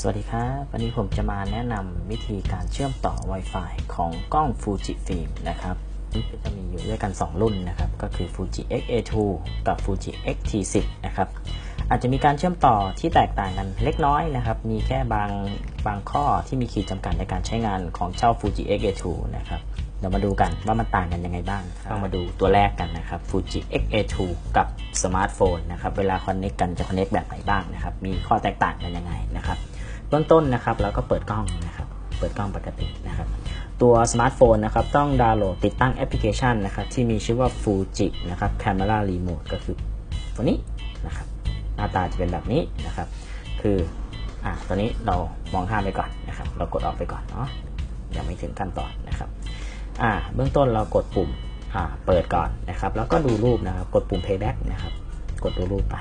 สวัสดีครับ วันนี้ผมจะมาแนะนำวิธีการเชื่อมต่อ Wi-Fi ของกล้อง Fuji Film นะครับก็จะมีอยู่ด้วยกัน 2 รุ่นนะครับ ก็คือ Fuji X-A2 กับ Fuji X-T10 นะครับ อาจจะมีการเชื่อมต่อที่แตกต่างกันเล็กน้อยนะครับ มีแค่บางบางข้อที่มีขีดจำกัดในการใช้งานของเจ้า Fuji X-A2 นะครับเดี๋ยวมาดูกันว่ามันต่างกันยังไงบ้างต้องมาดูตัวแรกกันนะครับ Fuji X-A2 กับสมาร์ทโฟนนะครับ เวลาคอนเน c กกันจะคอนเน c กแบบไหนบ้างนะครับ มีข้อแตกต่างกันยังไงนะครับเบื้อง ต้นๆนะครับเราก็เปิดกล้องนะครับเปิดกล้องปกตินะครับตัวสมาร์ทโฟนนะครับต้องดาวน์โหลดติดตั้งแอปพลิเคชันนะครับที่มีชื่อว่า Fuji นะครับ Camera Remote ก็คือตัวนี้นะครับหน้าตาจะเป็นแบบนี้นะครับ คืออ่าตัวนี้เรามองข้ามไปก่อนนะครับ เรากดออกไปก่อนเนาะยังไม่ถึงขั้นตอนนะครับอ่าเบื้องต้นเรากดปุ่มอ่าเปิดก่อนนะครับ แล้วก็ดูรูปนะครับ กดปุ่ม playback นะครับ กดดูรูปไป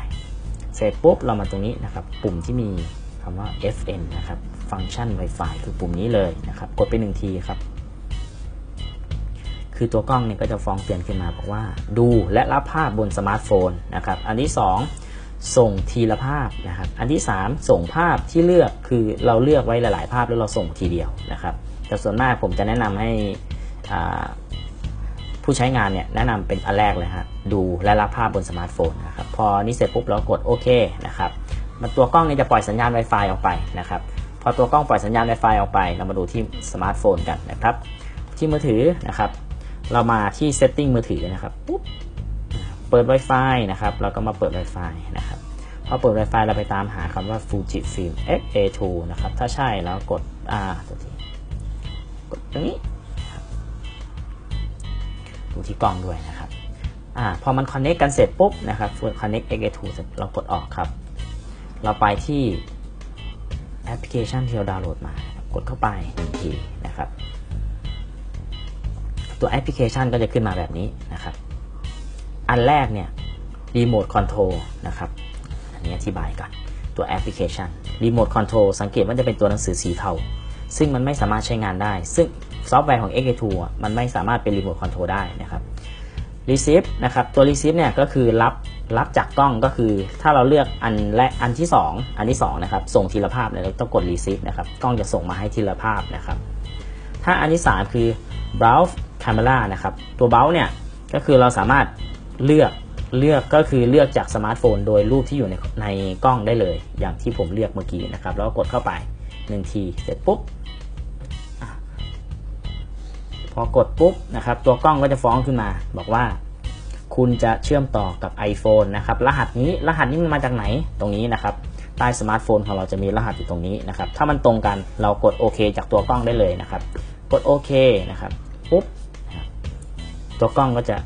เสร็จปุ๊บเรามาตรงนี้นะครับ ปุ่มที่มี คำว่า FN นะครับ ฟังก์ชัน Wi-Fi คือปุ่มนี้เลยนะครับ กดไปหนึ่งทีครับ คือตัวกล้องเนี่ยก็จะฟ้องเตือนขึ้นมาบอกว่า ดูและรับภาพบนสมาร์ทโฟนนะครับ อันที่ 2 ส่งทีละภาพนะครับ อันที่ 3 ส่งภาพที่เลือกคือเราเลือกไว้หลาย ๆ ภาพแล้วเราส่งทีเดียวนะครับ แต่ส่วนมากผมจะแนะนำให้ผู้ใช้งานเนี่ยแนะนำเป็นอันแรกเลยฮะดูและรับภาพบนสมาร์ทโฟนนะครับ พอนี้เสร็จปุ๊บเรากดโอเคนะครับ มันตัวกล้องเนี่ยจะปล่อยสัญญาณ Wi-Fi ออกไปนะครับ พอตัวกล้องปล่อยสัญญาณ Wi-Fi ออกไป เรามาดูที่สมาร์ทโฟนกันนะครับ ที่มือถือนะครับ เรามาที่ Setting มือถือนะครับปุ๊บเปิด Wi-Fi นะครับเราก็มาเปิด Wi-Fi นะครับ พอเปิด Wi-Fi เราไปตามหาคำว่า Fujifilm X-A2 นะครับ ถ้าใช่แล้วกดอ่าตัวทีกดตรงนี้ดูที่กล้องด้วยนะครับอ่าพอมัน Connect กันเสร็จปุ๊บนะครับ Connect X-A2 เสร็จเรากดออกครับ เราไปที่แอปพลิเคชันที่เราดาวน์โหลดมากดเข้าไปหนึ่งทีนะครับ ตัวแอปพลิเคชันก็จะขึ้นมาแบบนี้นะครับ อันแรกเนี่ยรีโมทคอนโทรลนะครับ อันนี้อธิบายก่อนตัวแอปพลิเคชันรีโมทคอนโทรลสังเกตว่าจะเป็นตัวหนังสือสีเทาซึ่งมันไม่สามารถใช้งานได้ ซึ่งซอฟต์แวร์ของ XA2 มันไม่สามารถเป็นรีโมทคอนโทรลได้นะครับ receive นะครับตัว receive เนี่ยก็คือรับรับจากกล้องก็คือ ถ้าเราเลือกอันและอันที่ 2 อันที่2นะครับส่งทีละภาพเนี่ยเราต้องกด receive นะครับกล้องจะส่งมาให้ทีละภาพนะครับถ้าอันที่ 3 คือ browse camera นะครับตัว browse เนี่ยก็คือเราสามารถเลือกเลือกก็คือเลือกจากสมาร์ทโฟน โดยรูปที่อยู่ในในกล้องได้เลย อย่างที่ผมเลือกเมื่อกี้นะครับแล้วก็กดเข้าไป1ทีเสร็จปุ๊บ พอกดปุ๊บนะครับ ตัวกล้องก็จะฟ้องขึ้นมา บอกว่า คุณจะเชื่อมต่อกับ iPhone นะครับ รหัสนี้รหัสนี้มันมาจากไหนตรงนี้นะครับใต้สมาร์ทโฟนของเราจะมีรหัสอยู่ตรงนี้นะครับ ถ้ามันตรงกันเรากดโอเคจากตัวกล้องได้เลยนะครับ กดโอเคนะครับปุ๊บตัวกล้องก็จะ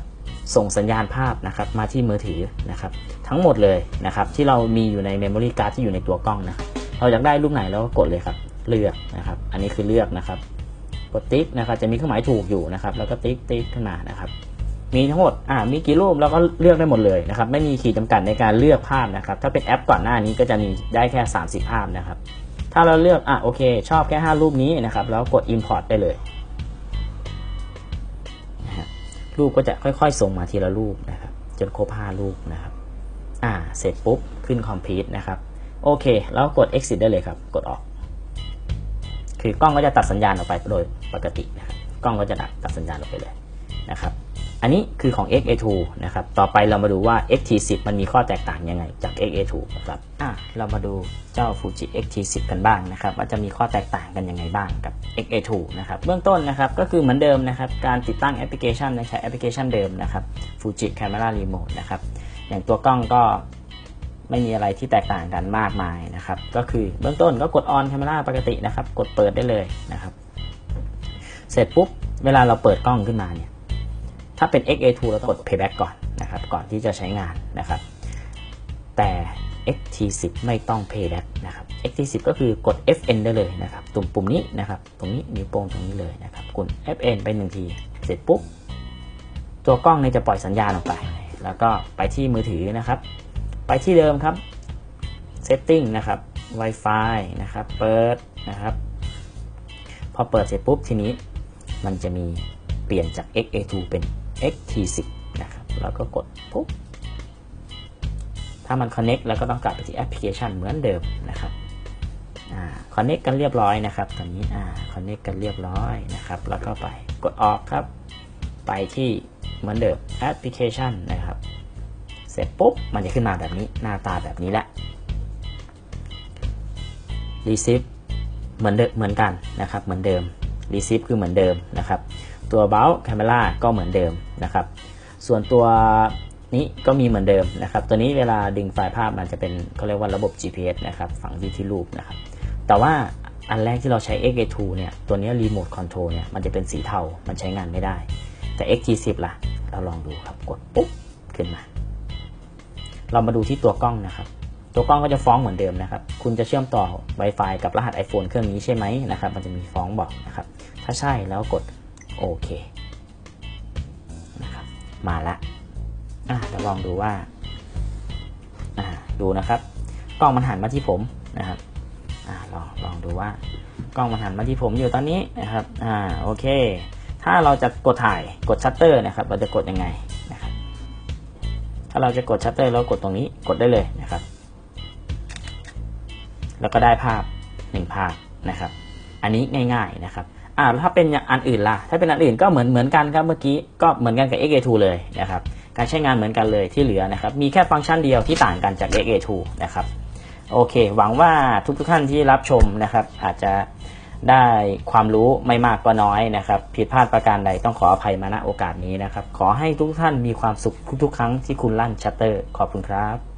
ส่งสัญญาณภาพนะครับมาที่มือถือนะครับ ทั้งหมดเลยนะครับ ที่เรามีอยู่ในเมมโมรี่การ์ดที่อยู่ในตัวกล้องนะเราอยากได้รูปไหนเราก็กดเลยครับ เลือกนะครับ อันนี้คือเลือกนะครับ กดติ๊กนะครับจะมีเครื่องหมายถูกอยู่นะครับ แล้วก็ติ๊กติ๊กขึ้นมานะครับมีทั้งหมดอ่ามีกี่รูปเราก็เลือกได้หมดเลยนะครับ ไม่มีขีดจำกัดในการเลือกภาพนะครับ ถ้าเป็นแอปก่อนหน้านี้ก็จะมีได้แค่ 30 ภาพนะครับ ถ้าเราเลือกอะโอเค ชอบแค่ 5 รูปนี้นะครับ แล้วกด Import ได้เลยนะฮะรูปก็จะค่อยๆ ส่งมาทีละรูปนะครับ จนครบ5รูปนะครับ อ่า เสร็จปุ๊บ ขึ้น Complete นะครับ โอเค แล้วกด Exit ได้เลยครับ กดออก คือกล้องก็จะตัดสัญญาณออกไปโดยปกตินะครับกล้องก็จะตัดสัญญาณออกไปเลยนะครับอันนี้คือของ XA2 นะครับต่อไปเรามาดูว่า XT10 มันมีข้อแตกต่างยังไงจาก XA2 ครับอะเรามาดูเจ้า Fuji XT10 กันบ้างนะครับว่าจะมีข้อแตกต่างกันยังไงบ้างกับ XA2 นะครับเบื้องต้นนะครับก็คือเหมือนเดิมนะครับการติดตั้งแอปพลิเคชันใช้แอปพลิเคชันเดิมนะครับ Fuji Camera Remote นะครับอย่างตัวกล้องก็ ไม่มีอะไรที่แตกต่างกันมากมายนะครับ ก็คือเบื้องต้นก็กด on camera ปกตินะครับ กดเปิดได้เลยนะครับ เสร็จปุ๊บ เวลาเราเปิดกล้องขึ้นมาเนี่ย ถ้าเป็น XA2 เราต้องกด playback ก่อนนะครับ ก่อนที่จะใช้งานนะครับ แต่ XT10 ไม่ต้อง playback นะครับ XT10 ก็คือกด FN ได้เลยนะครับ ตุ่มปุ่มนี้นะครับ ตรงนี้นิ้วโป้งตรงนี้เลยนะครับ กด FN ไปหนึ่งที เสร็จปุ๊บ ตัวกล้องเนี่ยจะปล่อยสัญญาณออกไป แล้วก็ไปที่มือถือนะครับ ไปที่เดิมครับ setting นะครับ Wi-Fi นะครับ เปิดนะครับ พอเปิดเสร็จปุ๊บทีนี้ มันจะมีเปลี่ยนจาก XA2 เป็น XT10 นะครับ แล้วก็กดปุ๊บ ถ้ามัน connect แล้วก็ต้องกลับไปที่แอปพลิเคชันเหมือนเดิมนะครับอ่าอนเน c กกันเรียบร้อยนะครับตอนนี้อ่าคอนเน c กกันเรียบร้อยนะครับ แล้วก็ไปกดออกครับ ไปที่เหมือนเดิมแอปพลิเคชันนะครับ ร็จปุ๊บ มันจะขึ้นมาแบบนี้หน้าตาแบบนี้แหละ receive เหมือนเดิมเหมือนกันนะครับ เหมือนเดิม receive คือเหมือนเดิมนะครับ ตัว bow camera ก็เหมือนเดิมนะครับ ส่วนตัวนี้ก็มีเหมือนเดิมนะครับ ตัวนี้เวลาดึงไฟล์ภาพมันจะเป็นเขาเรียกว่าระบบ GPS นะครับฝังที่ที่รูปนะครับ แต่ว่าอันแรกที่เราใช้ XA2 เนี่ย ตัวนี้ Remote Control เนี่ย มันจะเป็นสีเทา มันใช้งานไม่ได้ แต่ XT10 ล่ะ เราลองดูครับ กดปุ๊บ ขึ้นมา เรามาดูที่ตัวกล้องนะครับ ตัวกล้องก็จะฟ้องเหมือนเดิมนะครับ คุณจะเชื่อมต่อ Wi-Fi กับรหัส iPhone เครื่องนี้ใช่ไหมนะครับ มันจะมีฟ้องบอกนะครับ ถ้าใช่แล้วกดโอเคนะครับ มาละอะเดี๋ยวลองดูว่าอ่าดูนะครับ กล้องมันหันมาที่ผมนะครับอ่าลองลองดูว่ากล้องมันหันมาที่ผมอยู่ตอนนี้นะครับอ่าโอเค ถ้าเราจะกดถ่ายกดชัตเตอร์นะครับ เราจะกดยังไง ถ้าเราจะกดชัตเตอร์เรากดตรงนี้กดได้เลยนะครับ แล้วก็ได้ภาพหนึ่งภาพนะครับ อันนี้ง่ายๆนะครับอ่าแล้วถ้าเป็นอันอื่นล่ะ ถ้าเป็นอันอื่นก็เหมือนเหมือนกันครับเมื่อกี้ก็เหมือนกันกับ XA2 เลยนะครับ การใช้งานเหมือนกันเลยที่เหลือนะครับ มีแค่ฟังก์ชันเดียวที่ต่างกันจาก XA2 นะครับ โอเค หวังว่าทุกทุกๆท่านที่รับชมนะครับ อาจจะ ได้ความรู้ไม่มากก็น้อยนะครับ ผิดพลาดประการใดต้องขออภัยมาณโอกาสนี้นะครับ ขอให้ทุกท่านมีความสุขทุกๆ ครั้งที่คุณลั่นชัตเตอร์ ขอบคุณครับ